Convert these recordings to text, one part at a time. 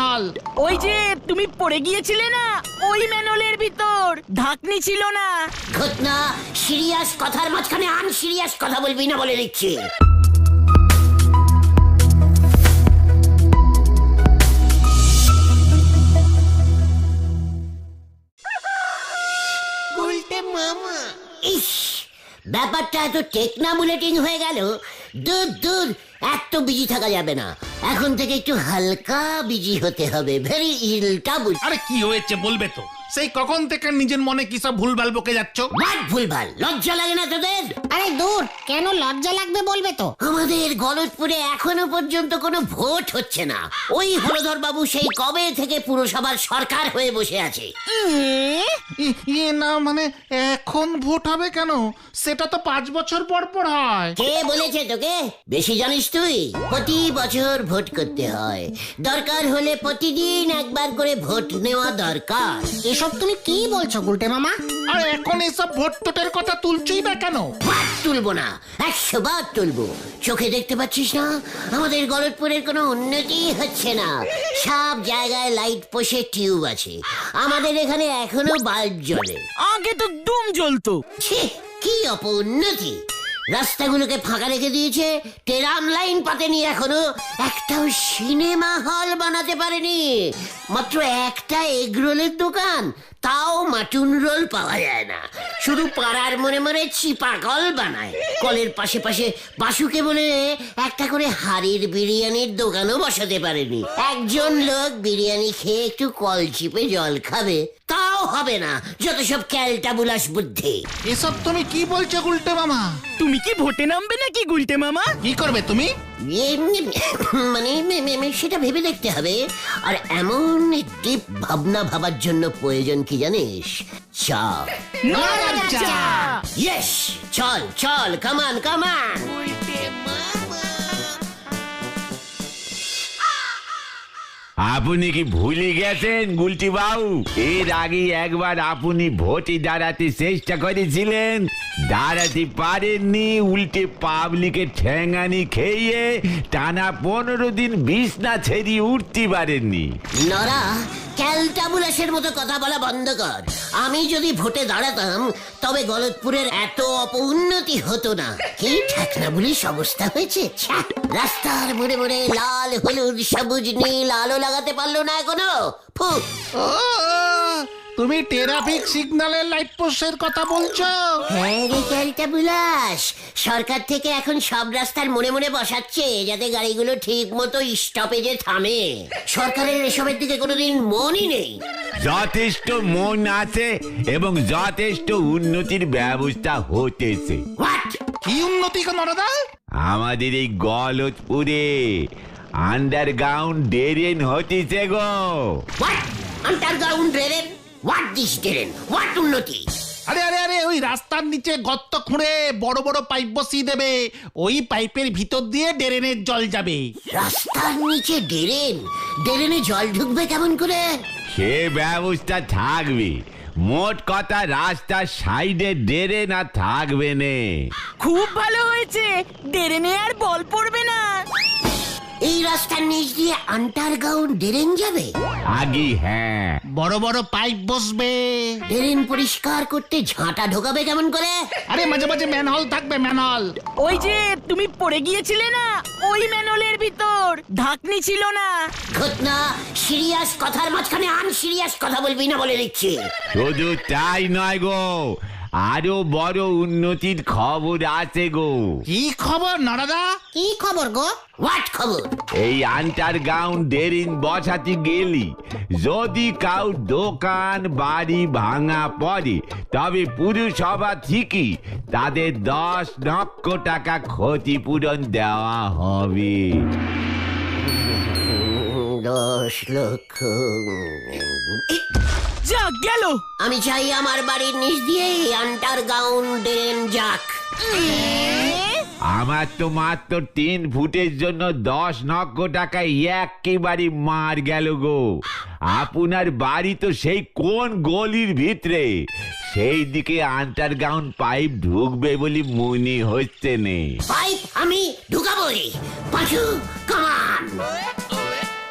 Manhole ওই যে তুমি পড়ে গিয়েছিলে না? ওই ম্যানলের ভিতর। ঢাকনি ছিল না। ঘটনা সিরিয়াস কথার মাঝখানে আন সিরিয়াস কথা বলবি না বলে দিচ্ছি। ইস ব্যাপারটা এত টেকনা বুলেটিং হয়ে গেল দূর দূর এত বিজি থাকা যাবে না। এখন থেকে একটু হালকা বিজি হতে হবে। ভেরি ইলটা বুঝ আরে কি হয়েছে বলবে তো? সেই কখন থেকে নিজের মনে কি সব ভুলভাল বকে যাচ্ছ? বাট ভুলভাল? লজ্জা লাগে না তোদের? আরে দূর কেন লজ্জা লাগবে বলবে তো? আমাদের গলতপুরে এখনও পর্যন্ত কোনো ভোট হচ্ছে না। ওই হলধর বাবু সেই কবে থেকে পুরসভার সরকার হয়ে বসে আছে? ই- ইয়ে না মানে এখন ভোট হবে কেন? সেটা তো পাঁচ বছর পর পর হয়। কে বলেছে তোকে? বেশি জানিস তুই? প্রতি বছর ভোট করতে হয়। দরকার হলে প্রতিদিন একবার করে ভোট নেওয়া দরকার। এসব তুমি কি বলছো গুলটে মামা? আর এখন এসব ভোট টোটের কথা তুলছই বা কেন? তুলবো না একশো বার তুলবো। চোখে দেখতে পাচ্ছিস না? আমাদের গলতপুরের কোনো উন্নতি হচ্ছে না। সব জায়গায় লাইট পোষে টিউব আছে। আমাদের এখানে এখনও বাল্ব জ্বলে। আগে তো ডুম জ্বলতো। ছি কি অপউন্নতি রাস্তাগুলোকে ফাঁকা রেখে দিয়েছে, টেরাম লাইন পাতেনি এখনও, একটাও সিনেমা হল বানাতে পারেনি। মাত্র একটা এগরোলের দোকান, তাও মাটুন রোল পাওয়া যায় না। শুধু পাড়ার মনে মনে চিপা কল বানায়। কলের পাশে পাশে বাসুকে বলে, একটা করে হাড়ির বিরিয়ানির দোকানও বসাতে পারেনি। একজন লোক বিরিয়ানি খেয়ে একটু কল চিপে জল খাবে। তাও হবে না। যত সব ক্যালটা বুলাস বুদ্ধি। এসব তুমি কি বলছো উল্টে মামা? তুমি কি ভোটে নামবে নাকি গুলটে মামা? কি করবে তুমি? এমনি মানে মে- মে- মে- সেটা ভেবে দেখতে হবে। আর এমন ডিপ ভাবনা ভাবার জন্য প্রয়োজন কি জানিস? চা ইয়েস চল চল কামান কামান আপনি কি ভুলে গেছেন গুলটি বাবু এর আগে একবার আপনি ভোটে দাঁড়াতে চেষ্টা করেছিলেন। দাঁড়াতে পারেননি, উল্টে পাবলিকের ঠ্যাঙানি খেয়ে টানা পনেরো দিন বিছনা ছেড়িয়ে উঠতে পারেননি। নরা ক্যালটাবুলাসের মতো কথা বলা বন্ধ কর। আমি যদি ভোটে দাঁড়াতাম, তবে গলতপুরের এত অপউন্নতি হতো না। কি ঠাকনা বলিস অবস্থা হয়েছে রাস্তার মোড়ে মোড়ে লাল, হলুদ, সবুজ, নীল আলো লাগাতে পারল না এখনও। ফু! তুমি ট্রাফিক সিগন্যালের লাইট পোস্টের কথা বলছো? হ্যাঁ রে ক্যালটাবুলাস সরকার থেকে এখন সব রাস্তার মনে মনে বসাচ্ছে যাতে গাড়িগুলো ঠিক মতো স্টপেজে থামে। সরকারের এসবের দিকে কোনোদিন মনই নেই। যথেষ্ট মন আছে এবং যথেষ্ট উন্নতির ব্যবস্থা হতেছে। কি উন্নতি নরদা? আমাদের এই গলতপুরে আন্ডারগ্রাউন্ড ড্রেন হতেছে গো। Underground drain what this drain what উন্নতি? আরে আরে আরে ওই রাস্তার নিচে গর্ত খুঁড়ে বড় বড় পাইপ বসিয়ে দেবে। ওই পাইপের ভিতর দিয়ে ড্রেনের জল যাবে। রাস্তার নিচে ড্রেন? ড্রেনে জল ঢুকবে কেমন করে? সে ব্যবস্থা থাকবে। মোট কথা রাস্তার সাইডে ড্রেন আর থাকবে নে। খুব ভালো হয়েছে। ডেরেনে আর বল পড়বে না। এই রাস্তার নিচ দিয়ে আন্ডারগ্রাউন্ড ড্রেন যাবে? আগে হ্যাঁ। বড় বড় পাইপ বসবে। ড্রেন পরিষ্কার করতে ঝাঁটা ঢোকাবে কেমন করে। আরে মাঝে মাঝে ম্যানহল থাকবে ম্যানহল। ওই যে তুমি পড়ে গিয়েছিলে না? ওই ম্যানলের ভিতর। ঢাকনি ছিল না। ঘটনা সিরিয়াস কথার মাঝখানে আন সিরিয়াস কথা বলবি না বলে দিচ্ছি। শুধু তাই নয় গো। আরও বড় উন্নতির খবর আছে গো। কি খবর নরদা? কি খবর গো? হোয়াট খবর? এই আন্ডারগ্রাউন্ড ডেরিন বসাতে গেলি। যদি কাউ দোকান বাড়ি ভাঙা পড়ে তবে পুরসভা ঠিকই তাদের দশ লক্ষ টাকা ক্ষতিপূরণ দেওয়া হবে। দশ লক্ষ। যা গেল। আমি চাই আমার বাড়ির নিচ দিয়ে আন্ডারগ্রাউন্ড ড্রেন যাক। আমার তো মাত্র তিন ফুটের জন্য দশ লক্ষ টাকা একেবারে মার গেল গো। আপনার বাড়ি তো সেই কোন গলির ভিতরে? সেই দিকে আন্ডারগ্রাউন্ড পাইপ ঢুকবে বলে মনে হচ্ছে নে। পাইপ আমি ঢুকাবই। পাঁচু কামান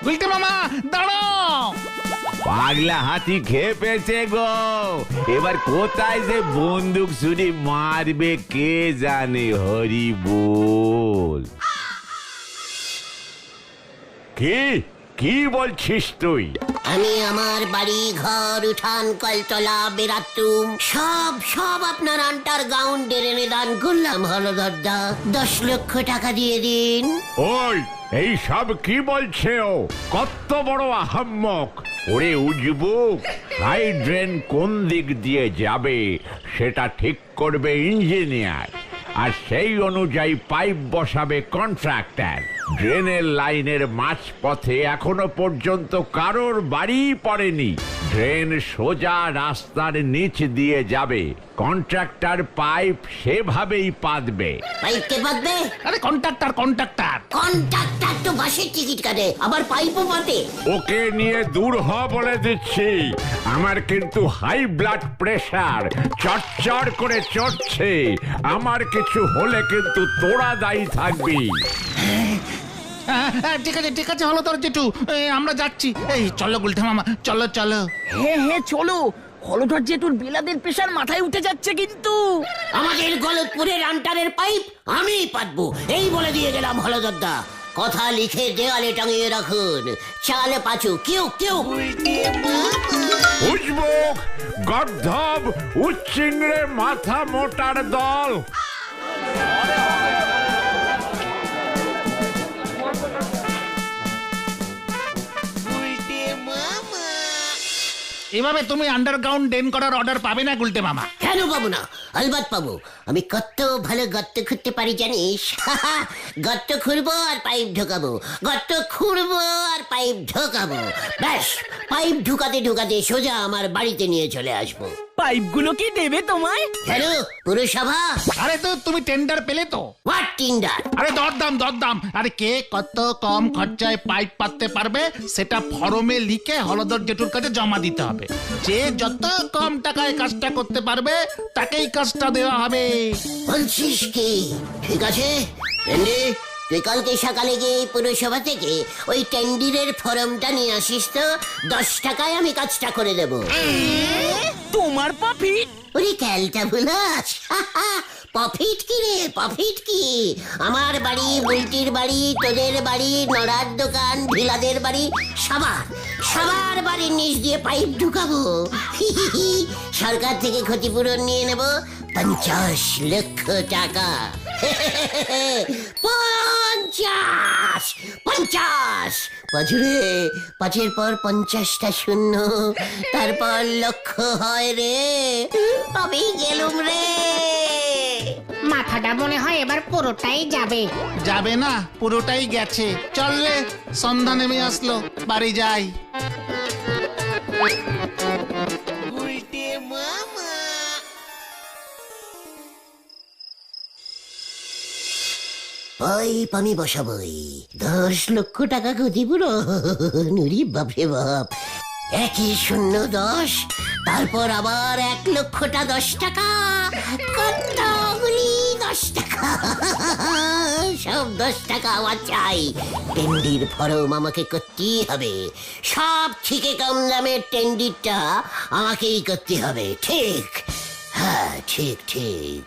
গুলটে মামা দাঁড়াও। পাগলা হাতি খেয়ে পেয়েছে গো। এবার কোথায় যে বন্দুক ছুরি মারবে কে জানে হরি বল। কি? কি বলছিস তুই? আমি আমার বাড়ি ঘর উঠান কলতলা বেরাতুম সব সব আপনার আন্টার গাউন ডেরেনে দান করলাম হলদরদা দশ লক্ষ টাকা দিয়ে দিন। ওই এই সব কি বলছে ও? কত বড় আহাম্মক। ওরে উজবুক হাই ড্রেন কোন দিক দিয়ে যাবে সেটা ঠিক করবে ইঞ্জিনিয়ার। আর সেই অনুযায়ী পাইপ বসাবে কন্ট্রাক্টর। ড্রেনের লাইনের মাঝপথে এখনও পর্যন্ত কারোর বাড়ি পড়েনি। ড্রেন সোজা রাস্তার নিচ দিয়ে যাবে। কন্ট্রাক্টর পাইপ সেভাবেই পাতবে। পাইপকে বাঁধবে আরে কন্ট্রাক্টর কন্ট্রাক্টর। কন্ট্রাক্টর তো বাসের টিকিট কাটে আবার পাইপও পাতে। ওকে নিয়ে দূর হ বলে দিচ্ছি। আমার কিন্তু হাই ব্লাড প্রেশার চটচড় করে চড়ছে। আমার কিছু হলে কিন্তু তোরা দায়ী থাকবি। হ্যাঁ, হ্যাঁ, ঠিক আছে ঠিক আছে হলো তোর জেঠু। আমরা যাচ্ছি। এই চলো গুলঠে মামা চলো চলো। হ্যাঁ হ্যাঁ চলো। হলধর জেঠুর বিলাদের প্রেশার মাথায় উঠে যাচ্ছে কিন্তু। আমাদের গলতপুরের আন্টারের পাইপ আমি পাতবো। এই বলে দিয়ে গেলাম হলদরদা। কথা লিখে দেওয়ালে টাঙিয়ে রাখুন। চালে পাচু কেউ কেউ। উজবুক গর্ধব উচ্চিংড়ে মাথা মোটার দল। এভাবে তুমি আন্ডারগ্রাউন্ড ডেন করার অর্ডার পাবে না গুলতে মামা। কেন পাবো না? আলবাত পাবো। আমি কত ভালো গর্ত খুঁড়তে পারি, জানিস? গর্ত খুঁড়বো আর পাইপ ঢোকাবো। গর্ত খুঁড়বো আর পাইপ ঢোকাবো। ব্যাস, পাইপ ঢুকাতে ঢুকাতে সোজা আমার বাড়িতে নিয়ে চলে আসব। পাইপগুলো কি দেবে তোমায়? কেন পুরসভা। আরে তো তুমি টেন্ডার পেলে তো। হোয়াট টিন্ডার আরে দরদাম দরদাম। আরে কে কত কম খরচায় পাইপ পাততে পারবে সেটা ফরমে লিখে হলদর জেঠুর কাছে জমা দিতে হবে। যে যত কম টাকায় কাজটা করতে পারবে তাকেই কাজটা দেওয়া হবে। বলছিস কি? ঠিক আছে? তুই কালকে সকালে গিয়ে এই পুরসভা থেকে ওই টেন্ডিরের ফর্মটা নিয়ে আসিস তো দশ টাকায় আমি কাজটা করে দেবো। তোমার প্রফিট ওরে ক্যালটা বুলাস প্রফিট কি রে প্রফিট কি? আমার বাড়ি বুলটির বাড়ি তোদের বাড়ি নড়ার দোকান ভিলাদের বাড়ি সবার সবার বাড়ির নিচ দিয়ে পাইপ ঢুকাবো। সরকার থেকে ক্ষতিপূরণ নিয়ে নেব পঞ্চাশ লক্ষ টাকা। পঞ্চাশ পঞ্চাশ। পাঁচুরে পাঁচের পর পঞ্চাশটা শূন্য। তারপর লক্ষ হয় রে। আমি গেলুম রে। মাথাটা মনে হয় এবার পুরোটাই যাবে। যাবে না পুরোটাই গেছে। চললে সন্ধ্যা নেমে আসলো বাড়ি যাই। পাইপ আমি বসাবই। দশ লক্ষ টাকা ক্ষতিপূরণ নুরি বাপরে বাপ। একই শূন্য দশ, তারপর আবার এক লক্ষটা দশ টাকা। কতগুলি দশ টাকা? সব দশ টাকা আমার চাই। টেন্ডির ফরম আমাকে করতেই হবে। সব থেকে কম দামের টেন্ডিরটা আমাকেই করতে হবে। ঠিক। হ্যাঁ ঠিক। ঠিক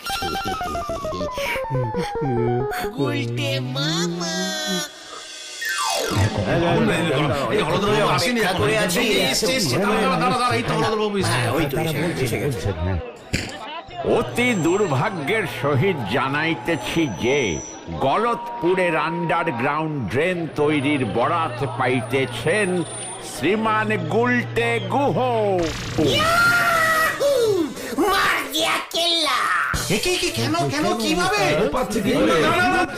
অতি দুর্ভাগ্যের সহিত জানাইতেছি যে গলতপুরের আন্ডারগ্রাউন্ড ড্রেন তৈরির বরাত পাইতেছেন শ্রীমান গুলটে গুহ।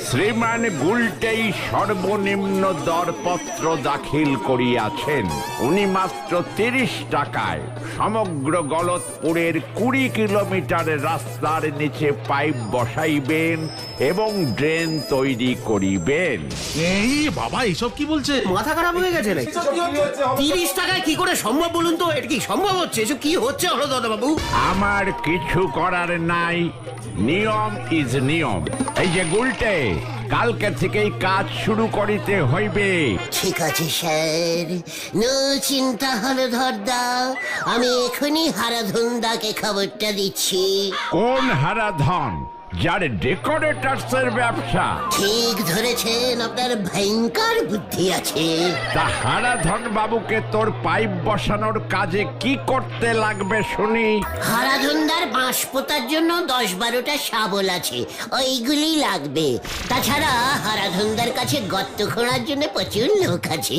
শ্রীমান গুলটেই সর্বনিম্ন দরপত্র দাখিল করিয়াছেন। উনি মাত্র তিরিশ টাকায় সমগ্র গলতপুরের কুড়ি কিলোমিটার রাস্তার নিচে পাইপ বসাইবেন এবং ড্রেন তৈরি করিবেন। এই বাবা এইসব কি বলছে? মাথা খারাপ হয়ে গেছে নাকি? তিরিশ টাকায় কি করে সম্ভব বলুন তো? এটা কি সম্ভব হচ্ছে? এসব কি হচ্ছে হলদাদা বাবু আমার কিছু করার নাই। নিয়ম ইজ নিয়ম। এই যে গুলটে কালকে থেকেই কাজ শুরু করিতে হইবে। ঠিক আছে স্যার। নো চিন্তা হলো ধরদা। আমি এখনই হারাধুন্দাকে খবরটা দিচ্ছি। কোন হারাধন? যার ডেকোরেটার্সের ব্যবসা। ঠিক ধরেছেন আপনার ভয়ঙ্কর বুদ্ধি আছে। তা হারাধন বাবুকে তোর পাইপ বসানোর কাজে কি করতে লাগবে শুনি। হারাধুন্দার বাঁশ পোতার জন্য দশ বারোটা শাবল আছে ওইগুলি লাগবে। তাছাড়া হারাধুন্দার কাছে গর্ত খোঁড়ার জন্য প্রচুর লোক আছে।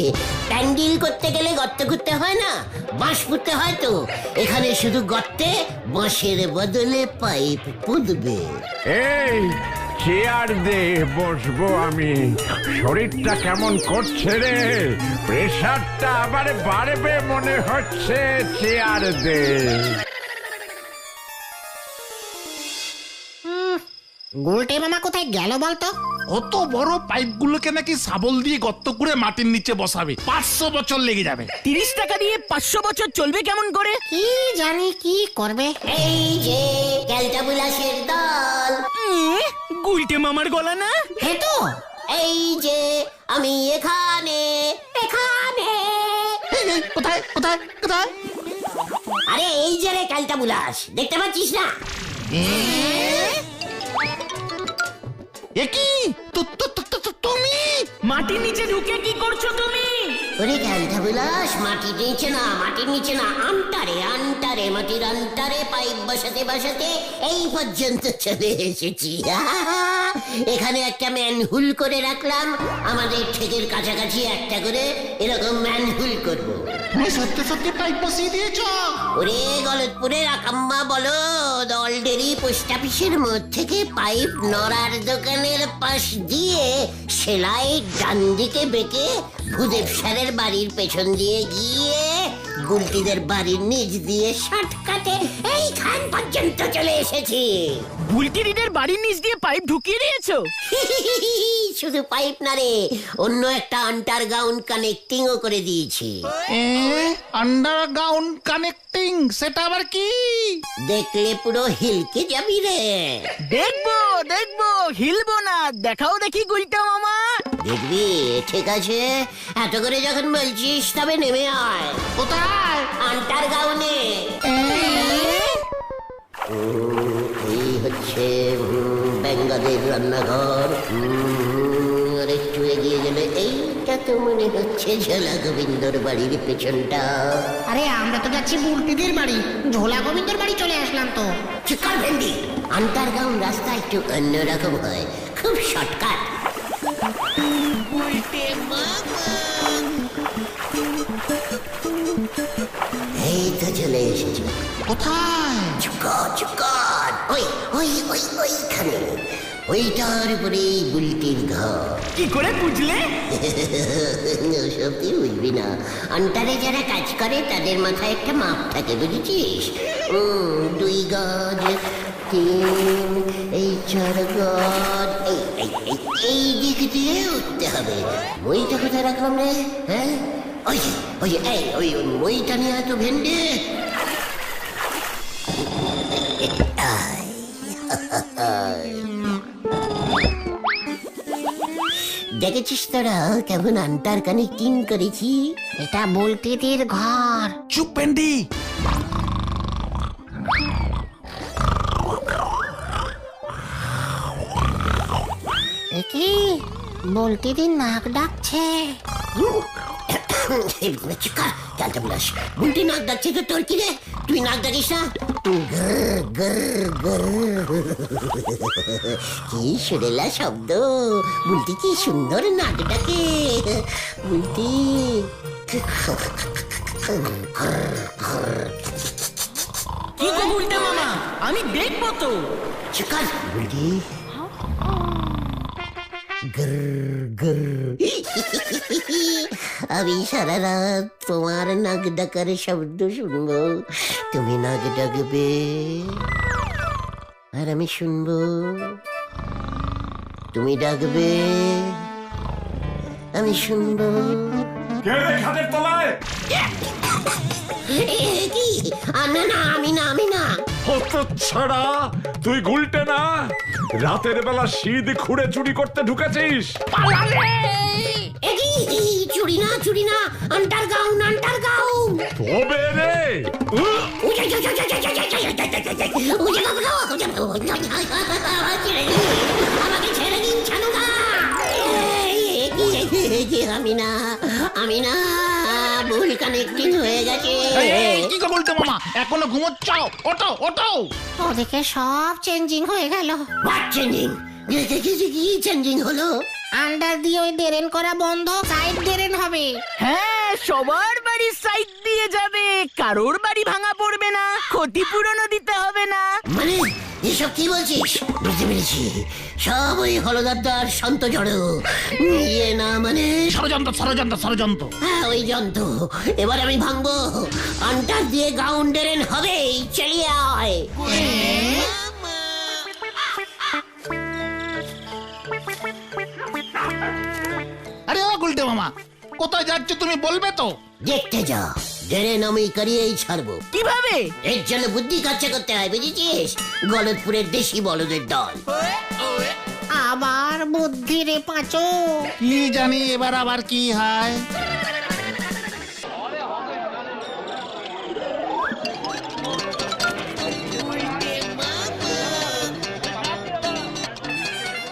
প্যান্ডিল করতে গেলে গর্ত করতে হয় না? বাঁশ পুঁততে হয় তো। এখানে শুধু গর্তে, বাঁশের বদলে পাইপ পুঁতবে। এই চেয়ার দে বসবো আমি? শরীরটা কেমন করছে রে? প্রেশারটা আবার বাড়বে মনে হচ্ছে চেয়ার দে? গুলটে মামা কোথায় গেল বলতো? অত বড় পাইপগুলোকে নাকি শাবল দিয়ে গর্ত করে মাটির নিচে বসাবে। পাঁচশো বছর লেগে যাবে। তিরিশ টাকা দিয়ে পাঁচশো বছর চলবে কেমন করে? কি জানি কি করবে? এই যে ক্যালটাবুলাসের দল। গুলটে মামার গলা না? হে তো। এই যে আমি এখানে এখানে। কোথায় কোথায় কোথায়? আরে এই যে রে ক্যালটাবুলাস দেখতে পাচ্ছিস না? এ কি? তু- তু- তু- তু- তু- তুমি? মাটির নিচে ঢুকে কি করছ তুমি? ওরে ক্যালটাবুলাস মাটির নিচে না মাটির নিচে না আন্তারে আন্তারে মাটির আন্তারে পাইপ বসাতে বসাতে এই পর্যন্ত চলে এসেছি। এখানে একটা ম্যানহুল করে রাখলাম। আমাদের ঠেকের কাছাকাছি একটা করে এরকম ম্যানহুল করব। তুমি সত্যি সত্যি পাইপ বসিয়ে দিয়েছ? ওরে গলতপুরের আকাম্মা বলো। দলডেরি পোস্ট অফিসের মধ্যে থেকে পাইপ নড়ার দোকানের পাশ দিয়ে সেলাই ডান দিকে বেঁকে ভূদেব স্যারের বাড়ির পেছন দিয়ে গিয়ে গুলটিদের বাড়ির নিচ দিয়ে শর্টকাটে এইখান পর্যন্ত চলে এসেছি। বুলটি বাড়ির নিচ দিয়ে পাইপ ঢুকিয়ে দিয়েছ? শুধু পাইপ না রে অন্য একটা আন্ডারগ্রাউন্ড কানেক্টিংও করে দিয়েছি। এ আন্ডারগ্রাউন্ড কানেক্টিং সেটা আবার কি? দেখলে পুরো হিলকে যাবি রে। দেখব দেখব হিলবো না দেখাও দেখি গুলটা মামা। দেখবি? ঠিক আছে? এত করে যখন বলছিস তবে নেমে আয়। কোথায় আন্টার গাউনে। এই হচ্ছে উম, বেঙ্গলের রান্নাঘর। আর একটু এগিয়ে গেলে এইটা তো মনে হচ্ছে ঝোলা গোবিন্দর বাড়ির পেছনটা। আরে আমরা তো যাচ্ছি বুলটিদের বাড়ি। ঝোলা গোবিন্দর বাড়ি চলে আসলাম তো। চিকন ভেন্ডি। আন্টারগ্রাউন্ড রাস্তা একটু অন্যরকম হয়। খুব শর্টকাট। না আন্টারে যারা কাজ করে তাদের মাথায় একটা মাপ থাকে বুঝেছিস দুই গজ তিন এই চার এই এই দিক দিয়ে উঠতে হবে। মইটা কোথায় রাখলাম রে? হ্যাঁ? ওই ওই এই, ওই মইটা নিয়ে এত ভেন্ডে। দেখেছিস তোরা কেমন আন্টার কানেক্টিং করেছি? এটা বুলটিদের ঘর। চুপ পেন্ডি কি নাক ডাকছে বুলাস বুলটি নাক ডাকছে তো তোর কি রে তুই নাক ডাকিস না গ্রর, গ্রর, গ্রর। কি সুরেলা শব্দ বুলটি কি সুন্দর নাক ডাকে বুলটি কি গো গুলটা মামা আমি দেখব তো চিকার বুলটি। আমি সারা রাত তোমার নাক ডাকার শব্দ শুনব তুমি নাক ডাকবে আর আমি শুনব তুমি ডাকবে আমি শুনব এ, কি আ, না আমি না আমি না ছাড়া তুই গুলটে না রাতের বেলা শীত খুঁড়ে চুরি করতে ঢুকেছিস চুরি না চুরি না আন্ডারগ্রাউন্ড আন্ডারগ্রাউন্ড তবে রে! আমাকে ছেড়ে দিন ছানুদা আমি না আমি না ভুল কানেক্টিং হয়ে গেছে। এই, কি গো বলতে মামা? এখনও ঘুমোচ্ছ ওটো ওটো ওদিকে সব চেঞ্জিং হয়ে গেল। হোয়াট চেঞ্জিং কি চেঞ্জিং হলো? আন্ডার দিয়ে ওই ডেরেন করা বন্ধ সাইড ডেরেন হবে। হ্যাঁ সবার বাড়ির সাইড দিয়ে যাবে। কারোর বাড়ি ভাঙা পড়বে না ক্ষতিপূরণও দিতে হবে না। মানে এসব কি বলছিস? বুঝতে পেরেছি। সব ওই হলদারদার সন্ত জড়ো। ইয়ে না মানে? ষড়যন্ত্র ষড়যন্ত্র ষড়যন্ত্র। হ্যাঁ ওই যন্ত্র। এবার আমি ভাঙবো। আন্টার দিয়ে গাউন্ডেরেন হবেই। চালিয়ে আয়। আরে ও গুলটে মামা। কোথায় যাচ্ছ তুমি বলবে তো? দেখতে যা ডেরেন আমি করিয়েই ছাড়বো। কীভাবে? এর জন্য বুদ্ধি খরচা করতে হয় বুঝেছিস? গলদপুরের দেশি বলদের দল। আবার বুদ্ধি রে পাঁচো। কি জানি এবার আবার কি হয়?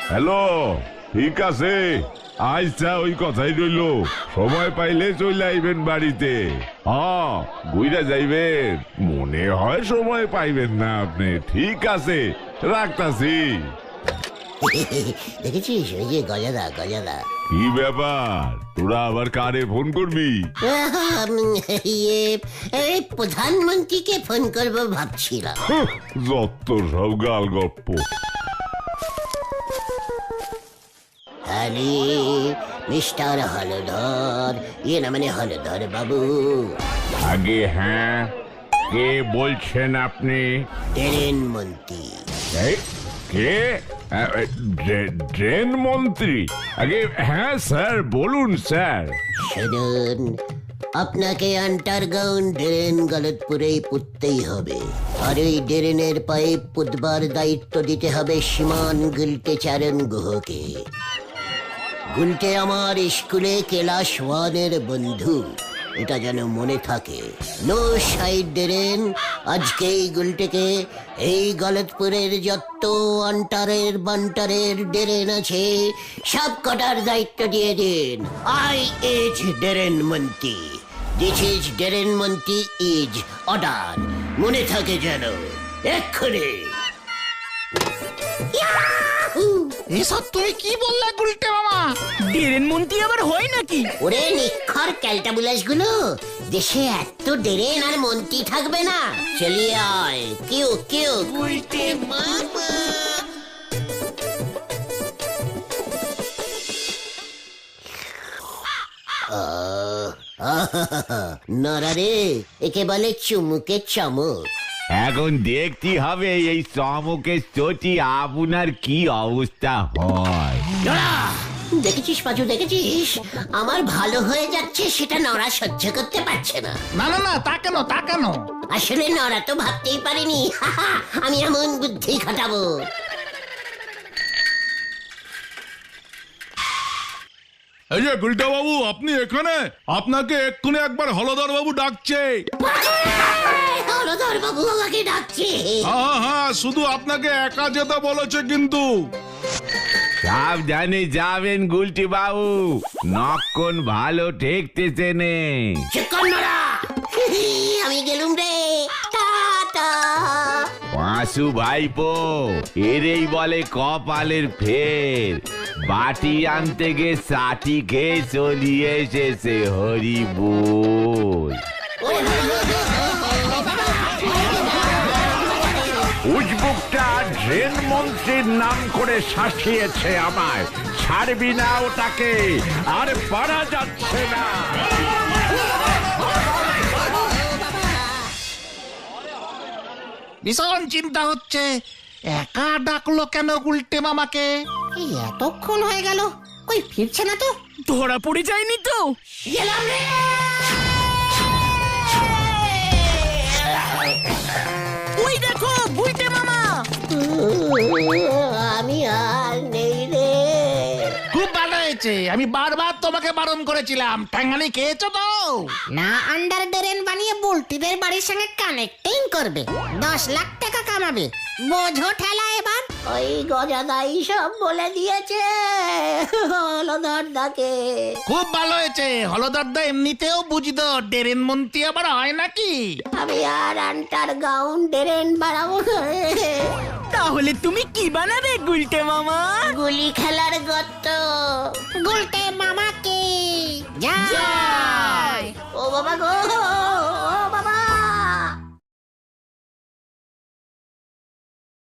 হ্যালো ঠিক আছে? আচ্ছা ওই কথাই রইল। সময় পাইলে চলে আইবেন বাড়িতে। হ্যাঁ গুইরা যাইবেন। মনে হয় সময় পাইবেন না আপনি। ঠিক আছে রাখতাছি। দেখেছিস? ওই যে গজাদা গজাদা। কি ব্যাপার? তোরা আবার কারে ফোন করবি? ইয়ে এই প্রধানমন্ত্রীকে ফোন করব ভাবছিলাম। হুঁ, যত সব গাল গপ্প আরে মিস্টার হলধর ইয়ে না মানে হলধর বাবু। আগে হ্যাঁ কে বলছেন আপনি? ডেরেন মন্ত্রী। কে? ড্রেন মন্ত্রী। আগে হ্যাঁ স্যার বলুন স্যার। শুনুন আপনাকে আন্টারগ্রাউন্ড ড্রেন গলতপুরেই পুততেই হবে। আর ওই ড্রেনের পাইপ পুতবার দায়িত্ব দিতে হবে সীমান গুলটে চারণ গুহকে। গুলটে আমার স্কুলে কেলাস ওয়ানের বন্ধু। এটা যেন মনে থাকে। নো সাইড ড্রেন আজকেই গুলটেকে এই গলতপুরের যত আন্টারের বান্টারের ডেরেন আছে, সব কটার দায়িত্ব দিয়ে দিন। আই এজ ডেরেন মন্ত্রী। দিস ইজ ডেরেন মন্ত্রী ইজ অর্ডার মনে থাকে যেন। এক্ষুনি। এসব তুমি কি বললে গুলটে মামা? ডেরেন মন্ত্রী আবার হয় নাকি? ওরে নিক্ষর ক্যালটাবুলাসগুলো দেশে এত ডেরেন আর মন্ত্রী থাকবে না। চলিয়ে আয় কেউ কেউ। নরারে একে বলে চুমুকে চমক। এখন দেখতে হবে এই চমকের চটি আপনার কি অবস্থা হয়। দেখেছিস পাজু দেখেছিস? আমার ভালো হয়ে যাচ্ছে সেটা নড়া সহ্য করতে পারছে না। না না না তা কেন তা কেন? আসলে নড়া তো ভাবতেই পারিনি। আমি এমন বুদ্ধি খাটাবো। এই যে গুলটা বাবু আপনি এখানে? আপনাকে এক্ষুনি একবার হলদর বাবু ডাকছে হলধর বাবু আমাকে ডাকছে। হ্যাঁ হ্যাঁ শুধু আপনাকে একা যেতে বলেছে কিন্তু। সাবধানে যাবেন গুলটি বাবু। নক্ষণ ভালো ঠেকতেছে নে। চিকন আমি গেলুম রে। টাটা পাঁচু ভাইপো এরেই বলে কপালের ফের। বাটি আনতে গে সাটি খেয়ে চলিয়ে এসেছে হরি। উজবুকটা ড্রেন মন্ত্রীর নাম করে শাসিয়েছে আমায়। ছাড়বি না ওটাকে আর পারা যাচ্ছে না। ভীষণ চিন্তা হচ্ছে একা ডাকলো কেন গুলটে মামাকে? এই এতক্ষণ হয়ে গেল কই ফিরছে না তো? ধরা পড়ে যায়নি তো? গেলাম রে! আমি আর নেই রে। খুব হয়েছে। আমি বারবার তোমাকে বারণ করেছিলাম। ঠ্যাঙ্গানি খেয়েছো তো? না আন্ডার ড্রেন বানিয়ে বুলটিদের বাড়ির সঙ্গে কানেক্টিং করবে। দশ লাখ টাকা কামাবে। বোঝো ঠেলা এবার। ওই গজাদাই সব বলে দিয়েছে হলধরদাকে খুব ভালো হয়েছে হলদরদা এমনিতেও বুঝতো ডেরেন মন্ত্রী আবার হয় নাকি? আমি আর আন্টার গাউন ডেরেন বাড়াবো তাহলে তুমি কি বানাবে গুলটে মামা? গুলি খেলার গত্ত গুলটে মামাকে। যা